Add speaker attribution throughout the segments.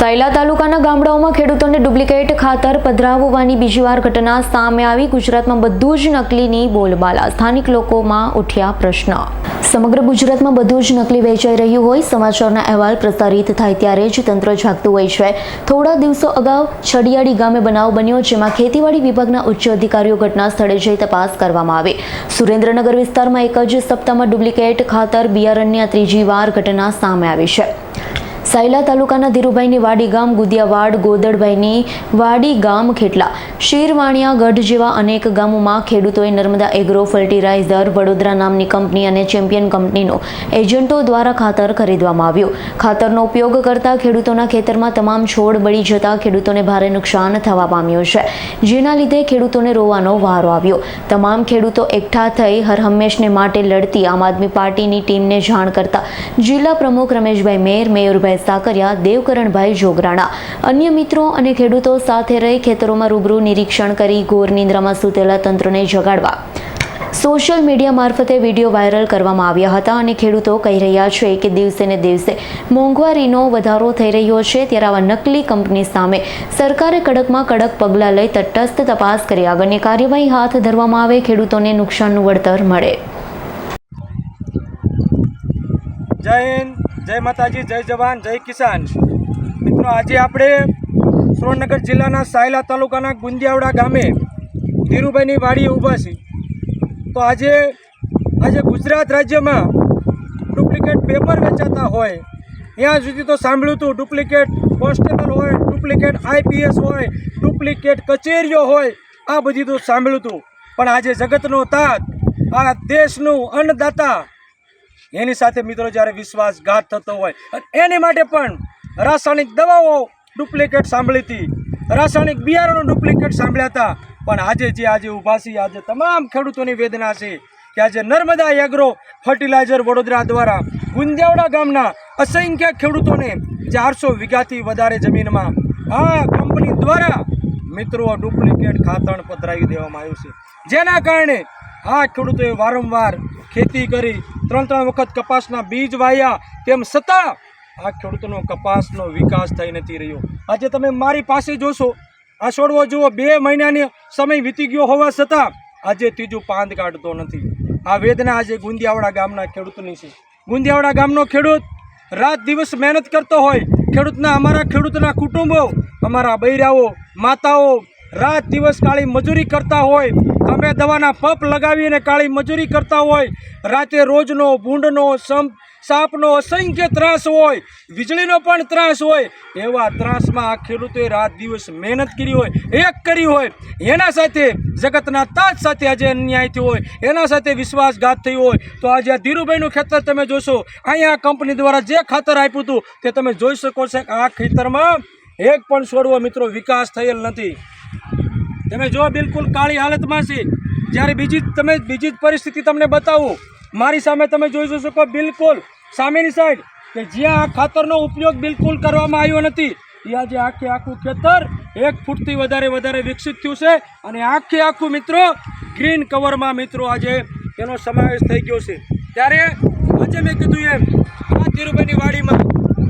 Speaker 1: સાયલા તાલુકાના ગામડાઓમાં ખેડૂતોને ડુપ્લિકેટ ખાતર પધરાવવાની બીજી વાર ઘટના સામે આવી. ગુજરાતમાં બધું જ નકલીની બોલબાલા. સ્થાનિક લોકોમાં ઉઠ્યા પ્રશ્ન. સમગ્ર ગુજરાતમાં બધું જ નકલી વેચાઈ રહ્યું હોય, સમાચારના અહેવાલ પ્રસારિત થાય ત્યારે જ તંત્ર જાગતું હોય છે. થોડા દિવસો અગાઉ છડિયાળી ગામે બનાવ બન્યો, જેમાં ખેતીવાડી વિભાગના ઉચ્ચ અધિકારીઓ ઘટના સ્થળે જઈ તપાસ કરવામાં આવી. સુરેન્દ્રનગર વિસ્તારમાં એક જ સપ્તાહમાં ડુપ્લિકેટ ખાતર બિયારણની આ ત્રીજી વાર ઘટના સામે આવી છે. સાયલા તાલુકાના ધીરુભાઈની વાડી ગામ ગુદિયાવાડ, ગોદડભાઈની વાડી ગામ ખેટલા. શીરવાણિયા ગઢ જેવા અનેક ગામોમાં ખેડૂતોએ નર્મદા એગ્રો ફર્ટિલાઇઝર વડોદરા નામની કંપની અને ચેમ્પિયન કંપનીનો એજન્ટો દ્વારા ખાતર ખરીદવામાં આવ્યું. ખાતરનો ઉપયોગ કરતા ખેડૂતોના ખેતરમાં તમામ છોડ બળી જતા ખેડૂતોને ભારે નુકસાન થવા પામ્યું છે. જેના લીધે ખેડૂતોને રોવાનો વારો આવ્યો. તમામ ખેડૂતો એકઠા થઈ હરહંમેશને માટે લડતી આમ આદમી પાર્ટીની ટીમને જાણ કરતા જિલ્લા પ્રમુખ રમેશભાઈ મેર, મેયરભાઈ સાકરિયા દેવકરણભાઈ જોગરાણા. અન્ય મિત્રો અને ખેડૂતો સાથે રહી ખેતરોમાં રૂબરૂ નિરીક્ષણ કરી ઘોર નિંદ્રામાં સૂતેલા તંત્રને જગાડવા. સોશિયલ મીડિયા મારફતે વીડિયો વાયરલ કરવામાં આવ્યા હતા અને ખેડૂતો કહી રહ્યા છે કે દિવસે ને દિવસે મોંઘવારીનો વધારો થઈ રહ્યો છે ત્યારે આવા નકલી કંપની સામે સરકારે કડકમાં કડક પગલાં લઈ તટસ્થ તપાસ કરી આગળની કાર્યવાહી હાથ ધરવામાં આવે, ખેડૂતોને નુકસાનનું વળતર મળે.
Speaker 2: જય હિન્દ. જય માતાજી, જય જવાન, જય કિસાન. મિત્રો, આજે આપણે સુરેન્દ્રનગર જિલ્લાના સાયલા તાલુકાના ગુંદિયાવડા ગામે ધીરુભાઈની વાડીએ ઊભા છીએ. તો આજે આજે ગુજરાત રાજ્યમાં ડુપ્લિકેટ પેપર વેચાતા હોય, ત્યાં સુધી તો સાંભળ્યું હતું, ડુપ્લિકેટ કોન્સ્ટેબલ હોય, ડુપ્લિકેટ આઈપીએસ હોય, ડુપ્લિકેટ કચેરીઓ હોય, આ બધી તો સાંભળ્યું હતું. પણ આજે જગતનો તાત, આ દેશનું અન્નદાતા એની સાથે મિત્રો જ્યારે વિશ્વાસઘાત થતો હોય એની માટે પણ રાસાયણિક દવાઓ ડુપ્લિકેટ સાંભળી હતી. રાસાયણિક બિયારણો ડુપ્લિકેટ સાંભળ્યા હતા. પણ આજે જે આજે ઊભા છે આજે તમામ ખેડૂતોની વેદના છે કે આજે નર્મદા એગ્રો ફર્ટિલાઇઝર વડોદરા દ્વારા ગુંજાવડા ગામના અસંખ્ય ખેડૂતોને ચારસો વીઘાથી વધારે જમીનમાં આ કંપની દ્વારા મિત્રો ડુપ્લિકેટ ખાતર પધરાવી દેવામાં આવ્યું છે. જેના કારણે આ ખેડૂતોએ વારંવાર ખેતી કરી, ત્રણ ત્રણ વખત કપાસના બીજ વાયા, તેમ છતાં આ ખેડૂતોનો કપાસનો વિકાસ થઈ નથી રહ્યો. આજે તમે મારી પાસે જોશો. આ છોડવો જુઓ, બે મહિનાની સમય વીતી ગયો હોવા છતાં આજે ત્રીજું પાંદ કાઢતો નથી. આ વેદના આજે ગુંદિયાવાડા ગામના ખેડૂતની છે. ગુંદિયાવાડા ગામનો ખેડૂત રાત દિવસ મહેનત કરતો હોય. ખેડૂતના, અમારા ખેડૂતના કુટુંબો, અમારા બૈરાઓ, માતાઓ રાત દિવસ કાળી મજૂરી કરતા હોય અમે દવાના પંપ લગાવીને કાળી મજૂરી કરતા હોય રાતે રોજનો ભૂંડનો સંપ, સાપનો અસંખ્ય ત્રાસ હોય, વીજળીનો પણ ત્રાસ હોય, એવા ત્રાસમાં આ ખેડૂતોએ રાત દિવસ મહેનત કરી હોય, એક કરી હોય, એના સાથે જગતના તાજ સાથે આજે અન્યાય થયો હોય, એના સાથે વિશ્વાસઘાત થયો હોય, તો આજે આ ધીરુભાઈનું ખેતર તમે જોશો, અહીંયા કંપની દ્વારા જે ખાતર આપ્યું હતું, તે તમે જોઈ શકો છો કે આ ખેતરમાં એક પણ છોડવો મિત્રો વિકાસ થયેલ નથી. તમે જો બિલકુલ કાળી હાલતમાં છે, જ્યારે બીજી તમે બીજી પરિસ્થિતિ તમને બતાવું. મારી સામે તમે જોઈ શકો બિલકુલ સામેની સાઈડ કે જ્યાં આ ખાતરનો ઉપયોગ બિલકુલ કરવામાં આવ્યો નથી. એ આજે આખે આખું ખેતર એક ફૂટથી વધારે વધારે વિકસિત થયું છે અને આખે આખું મિત્રો ગ્રીન કવરમાં મિત્રો આજે એનો સમાવેશ થઈ ગયો છે. ત્યારે આજે મેં કીધું એમ, આ ધીરુભાઈની વાડીમાં,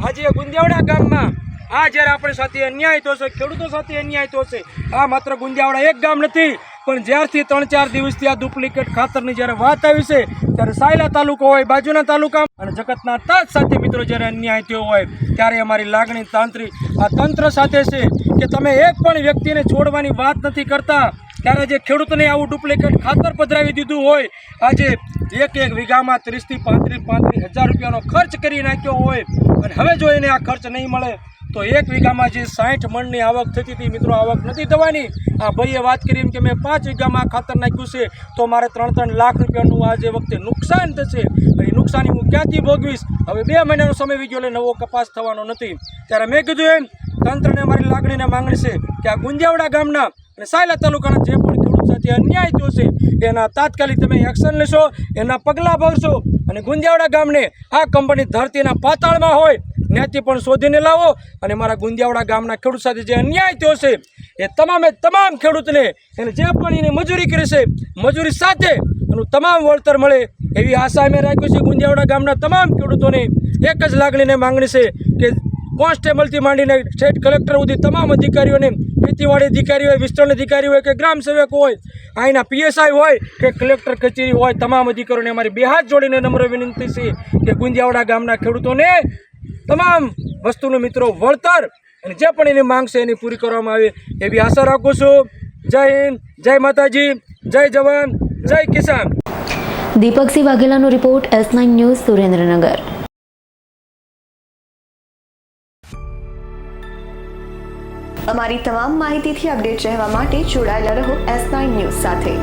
Speaker 2: આજે ગુંદેવડા ગામમાં આ જ્યારે આપણે સાથે અન્યાય થયો છે ખેડૂતો સાથે અન્યાય થયો છે આ માત્ર ગુંજાવાળા એક ગામ નથી, પણ જ્યારથી ત્રણ ચાર દિવસથી આ ડુપ્લિકેટ ખાતરની જ્યારે વાત આવી છે, ત્યારે સાયલા તાલુકો હોય, બાજુના તાલુકા અને જગતના તાજ સાથે મિત્રો જ્યારે અન્યાય થયો હોય, ત્યારે અમારી લાગણી તાંત્રિક, આ તંત્ર સાથે છે કે તમે એક પણ વ્યક્તિને છોડવાની વાત નથી કરતા, ત્યારે જે ખેડૂતને આવું ડુપ્લિકેટ ખાતર પધરાવી દીધું હોય, આજે એક એક વીઘામાં ત્રીસથી પાંત્રીસ પાંત્રીસ હજાર રૂપિયાનો ખર્ચ કરી નાખ્યો હોય, અને હવે જો એને આ ખર્ચ નહીં મળે તો એક વીઘામાં જે સાઠ મણની આવક થતી હતી, મિત્રો, આવક નથી થવાની. આ ભાઈએ વાત કરી એમ કે મેં પાંચ વીઘામાં ખાતર નાખ્યું છે, તો મારે ત્રણ ત્રણ લાખ રૂપિયાનું આજે વખતે નુકસાન થશે એ નુકસાની હું ક્યાંથી ભોગવીશ? હવે બે મહિનાનો સમય વીજો એટલે નવો કપાસ થવાનો નથી. ત્યારે મેં કીધું એમ, તંત્રને મારી લાગણીને માંગણી છે કે આ ગુંજાવડા ગામના અને સાયલા તાલુકાના જે પણ ખેડૂત સાથે અન્યાય થયો છે, એના તાત્કાલિક તમે એક્શન લેશો, એના પગલાં ભરશો, અને ગુંજાવડા ગામને આ કંપની ધરતીના પાતાળમાં હોય ત્યાંથી પણ શોધીને લાવો અને મારા ગુંદિયાવાડા ગામના ખેડૂત સાથે જે અન્યાય થયો છે, એ તમામે તમામ ખેડૂતને એને જે પણ એની મજૂરી કરી છે, મજૂરી સાથે એનું તમામ વળતર મળે એવી આશા અમે રાખ્યું છે ગુંદિયાવાડા ગામના તમામ ખેડૂતોને એક જ લાગણીને માંગણી છે કે કોન્સ્ટેબલથી માંડીને સ્ટેટ કલેક્ટર સુધી તમામ અધિકારીઓને ખેતીવાડી અધિકારી હોય, વિસ્તરણ અધિકારી હોય કે ગ્રામ સેવક હોય અહીંના પીએસઆઈ હોય કે કલેક્ટર કચેરી હોય, તમામ અધિકારીઓને અમારી બે હાથ જોડીને નમ્ર વિનંતી છે કે ગુંદિયાવાડા ગામના ખેડૂતોને તમામ વસ્તુનું મિત્રો વળતર અને જે પણ એની માંગ છે એની પૂરી કરવામાં આવે એવી આશા રાખું છું. જય હિન્દ જય માતાજી જય જવાન જય કિસાન.
Speaker 1: Deepaksinh વાઘેલાનો report S nine news Surendranagar.
Speaker 3: અમારી તમામ માહિતીથી અપડેટ રહેવા માટે જોડાયેલા રહો એસ નાઇન ન્યૂઝ સાથે.